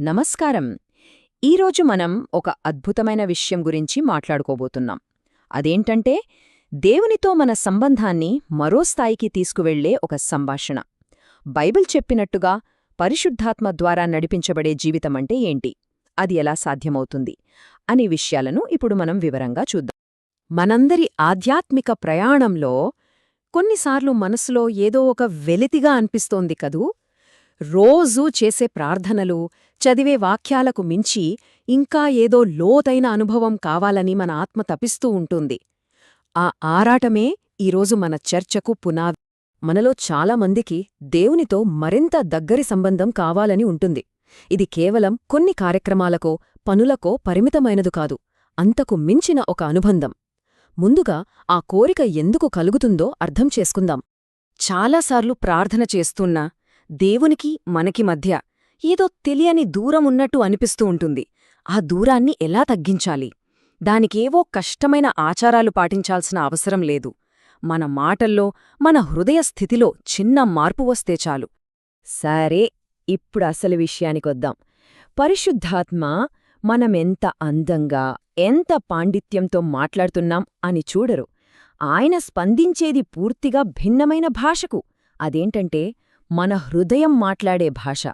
నమస్కారం. ఈరోజు మనం ఒక అద్భుతమైన విషయం గురించి మాట్లాడుకోబోతున్నాం. అదేంటంటే దేవునితో మన సంబంధాన్ని మరో స్థాయికి తీసుకువెళ్ళే ఒక సంభాషణ. బైబిల్ చెప్పినట్టుగా పరిశుద్ధాత్మ ద్వారా నడిపించబడే జీవితమంటే ఏంటి? అది ఎలా సాధ్యమవుతుంది? అనే విషయాలను ఇప్పుడు మనం వివరంగా చూద్దాం. మనందరి ఆధ్యాత్మిక ప్రయాణంలో కొన్నిసార్లు మనసులో ఏదో ఒక వెలితిగా అనిపిస్తోంది కదూ? రోజూ చేసే ప్రార్థనలు చదివే వాక్యాలకు మించి ఇంకా ఏదో లోతైన అనుభవం కావాలని మన ఆత్మ తపిస్తూ ఉంటుంది. ఆ ఆరాటమే ఈరోజు మన చర్చకు పునాది. మనలో చాలామందికి దేవునితో మరింత దగ్గరి సంబంధం కావాలని ఉంటుంది. ఇది కేవలం కొన్ని కార్యక్రమాలకో పనులకో పరిమితమైనదు కాదు అంతకు మించిన ఒక అనుబంధం. ముందుగా ఆ కోరిక ఎందుకు కలుగుతుందో అర్థం చేసుకుందాం. చాలాసార్లు ప్రార్థన చేస్తున్నా దేవునికి మనకి మధ్య ఏదో తెలియని దూరమున్నట్టు అనిపిస్తూ ఉంటుంది. ఆ దూరాన్ని ఎలా తగ్గించాలి? దానికేవో కష్టమైన ఆచారాలు పాటించాల్సిన అవసరం లేదు. మన మాటల్లో మన హృదయ స్థితిలో చిన్న మార్పు వస్తే చాలు. సరే ఇప్పుడు అసలు విషయానికొద్దాం. పరిశుద్ధాత్మ మనమెంత అందంగా ఎంత పాండిత్యంతో మాట్లాడుతున్నాం అని చూడరు. ఆయన స్పందించేది పూర్తిగా భిన్నమైన భాషకు. అదేంటంటే మన హృదయం మాట్లాడే భాష.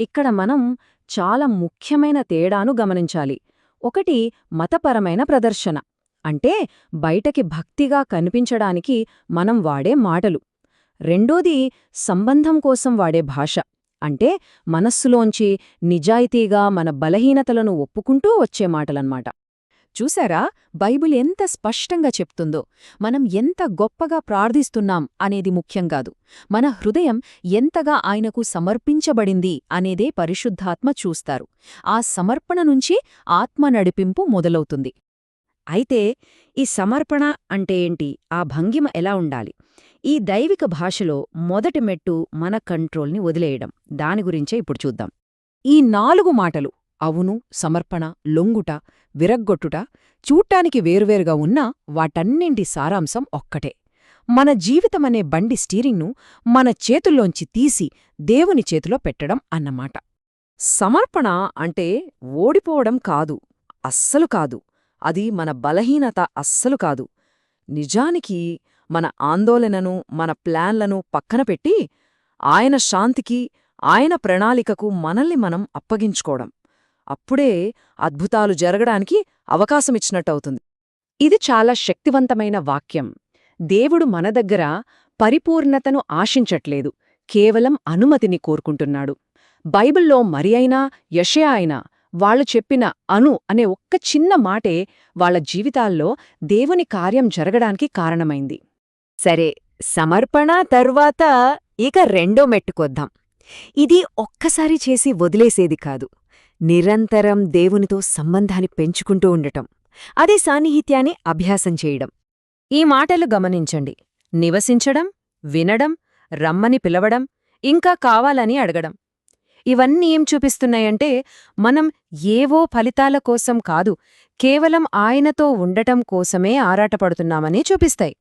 ఇక్కడ మనం చాలా ముఖ్యమైన తేడాను గమనించాలి. ఒకటి మతపరమైన ప్రదర్శన. అంటే బయటకి భక్తిగా కనిపించడానికి మనం వాడే మాటలు. రెండోది సంబంధం కోసం వాడే భాష. అంటే మనస్సులోంచి నిజాయితీగా మన బలహీనతలను ఒప్పుకుంటూ వచ్చే మాటలన్మాట చూసారా బైబిల్ ఎంత స్పష్టంగా చెప్తుందో. మనం ఎంత గొప్పగా ప్రార్థిస్తున్నాం అనేది ముఖ్యం కాదు. మన హృదయం ఎంతగా ఆయనకు సమర్పించబడింది అనేదే పరిశుద్ధాత్మ చూస్తారు. ఆ సమర్పణ నుంచి ఆత్మ నడిపింపు మొదలవుతుంది. అయితే ఈ సమర్పణ అంటే ఏంటి? ఆ భంగిమ ఎలా ఉండాలి? ఈ దైవిక భాషలో మొదటి మెట్టు మన కంట్రోల్ని వదిలేయడం. దాని గురించే ఇప్పుడు చూద్దాం. ఈ నాలుగు మాటలు అవును సమర్పణ లొంగుట విరగ్గొట్టుట చూట్టానికి వేరువేరుగా ఉన్నా వాటన్నింటి సారాంశం ఒక్కటే. మన జీవితమనే బండి స్టీరింగ్ను మన చేతుల్లోంచి తీసి దేవుని చేతిలో పెట్టడం అన్నమాట. సమర్పణ అంటే ఓడిపోవడం కాదు అస్సలు కాదు. అది మన బలహీనత అస్సలు కాదు. నిజానికి మన ఆందోళనను మన ప్లాన్లను పక్కన పెట్టి ఆయన శాంతికి ఆయన ప్రణాళికకు మనల్ని మనం అప్పగించుకోవడం. అప్పుడే అద్భుతాలు జరగడానికి అవకాశమిచ్చినట్టవుతుంది. ఇది చాలా శక్తివంతమైన వాక్యం. దేవుడు మన దగ్గర పరిపూర్ణతను ఆశించట్లేదు కేవలం అనుమతిని కోరుకుంటున్నాడు. బైబిల్లో మరి అయినా యషయా అయినా వాళ్ళు చెప్పిన అను అనే ఒక్క చిన్న మాటే వాళ్ళ జీవితాల్లో దేవుని కార్యం జరగడానికి కారణమైంది. సరే సమర్పణ తర్వాత ఇక రెండో మెట్టుకొద్దాం. ఇది ఒక్కసారి చేసి వదిలేసేది కాదు. నిరంతరం దేవునితో సంబంధాన్ని పెంచుకుంటూ ఉండటం అదే సాన్నిహిత్యాన్ని అభ్యాసం చేయడం. ఈ మాటలు గమనించండి. నివసించడం వినడం రమ్మని పిలవడం ఇంకా కావాలని అడగడం. ఇవన్నీ ఏం చూపిస్తున్నాయంటే మనం ఏవో ఫలితాల కోసం కాదు కేవలం ఆయనతో ఉండటం కోసమే ఆరాటపడుతున్నామని చూపిస్తాయి.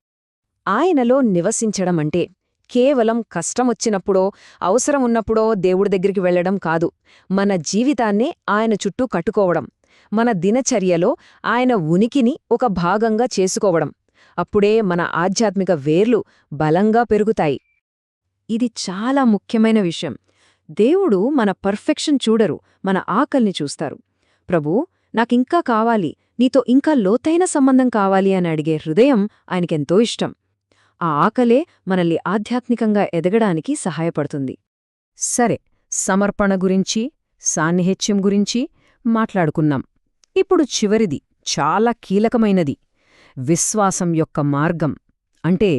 ఆయనలో నివసించడం అంటే కేవలం కష్టమొచ్చినప్పుడో అవసరం ఉన్నప్పుడో దేవుడి దగ్గరికి వెళ్ళడం కాదు. మన జీవితాన్నే ఆయన చుట్టూ కట్టుకోవడం మన దినచర్యలో ఆయన ఉనికిని ఒక భాగంగా చేసుకోవడం. అప్పుడే మన ఆధ్యాత్మిక వేర్లు బలంగా పెరుగుతాయి. ఇది చాలా ముఖ్యమైన విషయం. దేవుడు మన పర్ఫెక్షన్ చూడరు మన ఆకల్ని చూస్తారు. ప్రభూ నాకింకా కావాలి నీతో ఇంకా లోతైన సంబంధం కావాలి అని అడిగే హృదయం ఆయనకెంతో ఇష్టం. ఆ ఆకలే మనల్ని ఆధ్యాత్మికంగా ఎదగడానికి సహాయపడుతుంది. సరే సమర్పణ గురించి సాన్నిహిత్యం గురించి మాట్లాడుకున్నాం. ఇప్పుడు చివరిది చాలా కీలకమైనది. విశ్వాసం యొక్క మార్గం. అంటే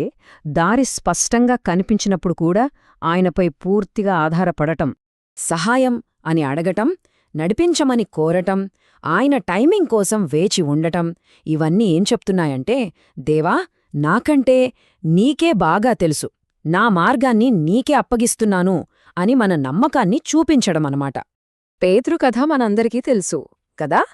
దారి స్పష్టంగా కనిపించినప్పుడు కూడా ఆయనపై పూర్తిగా ఆధారపడటం సహాయం అని అడగటం నడిపించమని కోరటం ఆయన టైమింగ్ కోసం వేచి ఉండటం ఇవన్నీ ఏం చెప్తున్నాయంటే దేవా నాకంటే నీకే బాగా తెలుసు. నా మార్గాన్ని నీకే అప్పగిస్తున్నాను అని మన నమ్మకాన్ని చూపించడమనమాట. అనమాట పేతృకథ మనందరికీ తెలుసు కదా?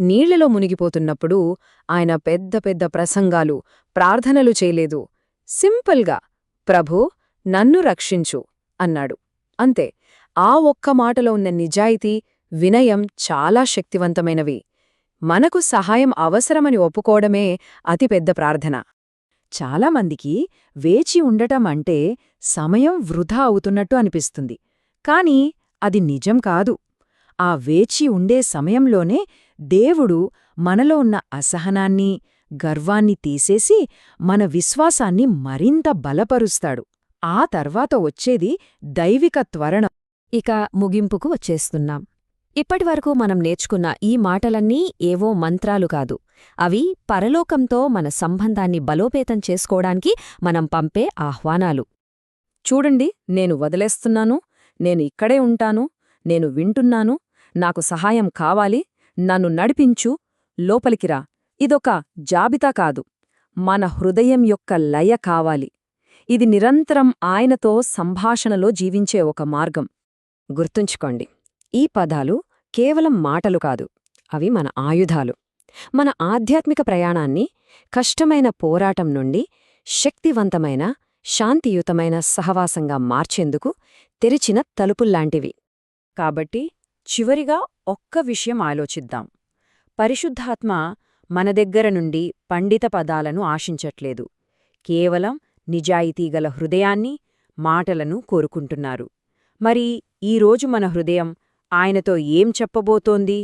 నీళ్ళలో మునిగిపోతున్నప్పుడు ఆయన పెద్ద పెద్ద ప్రసంగాలు ప్రార్థనలు చేయలేదు. సింపుల్గా ప్రభూ నన్ను రక్షించు అన్నాడు. అంతే ఆ ఒక్క మాటలో ఉన్న నిజాయితీ వినయం చాలా శక్తివంతమైనవి. మనకు సహాయం అవసరమని ఒప్పుకోవడమే అతిపెద్ద ప్రార్థన. చాలామందికి వేచి ఉండటం అంటే సమయం వృధా అవుతున్నట్టు అనిపిస్తుంది. కాని అది నిజం కాదు. ఆ వేచి ఉండే సమయంలోనే దేవుడు మనలో ఉన్న అసహనాన్ని గర్వాన్ని తీసేసి మన విశ్వాసాన్ని మరింత బలపరుస్తాడు. ఆ తర్వాత వచ్చేది దైవిక త్వరణం. ఇక ముగింపుకు వచ్చేస్తున్నాం. ఇప్పటివరకు మనం నేర్చుకున్న ఈ మాటలన్నీ ఏవో మంత్రాలు కాదు. అవి పరలోకంతో మన సంబంధాన్ని బలోపేతం చేసుకోవడానికి మనం పంపే ఆహ్వానాలు. చూడండి నేను వదిలేస్తున్నాను నేను ఇక్కడే ఉంటాను నేను వింటున్నాను నాకు సహాయం కావాలి నన్ను నడిపించు లోపలికిరా ఇదొక జాబితా కాదు. మన హృదయం యొక్క లయ కావాలి. ఇది నిరంతరం ఆయనతో సంభాషణలో జీవించే ఒక మార్గం. గుర్తుంచుకోండి. ఈ పదాలు కేవలం మాటలు కాదు అవి మన ఆయుధాలు. మన ఆధ్యాత్మిక ప్రయాణాన్ని కష్టమైన పోరాటం నుండి శక్తివంతమైన శాంతియుతమైన సహవాసంగా మార్చేందుకు తెరిచిన తలుపుల్లాంటివి. కాబట్టి చివరిగా ఒక్క విషయం ఆలోచిద్దాం. పరిశుద్ధాత్మ మన దగ్గర నుండి పండిత పదాలను ఆశించట్లేదు. కేవలం నిజాయితీగల హృదయాన్ని మాటలను కోరుకుంటున్నారు. మరి ఈరోజు మన హృదయం ఆయనతో ఏం చెప్పబోతోంది?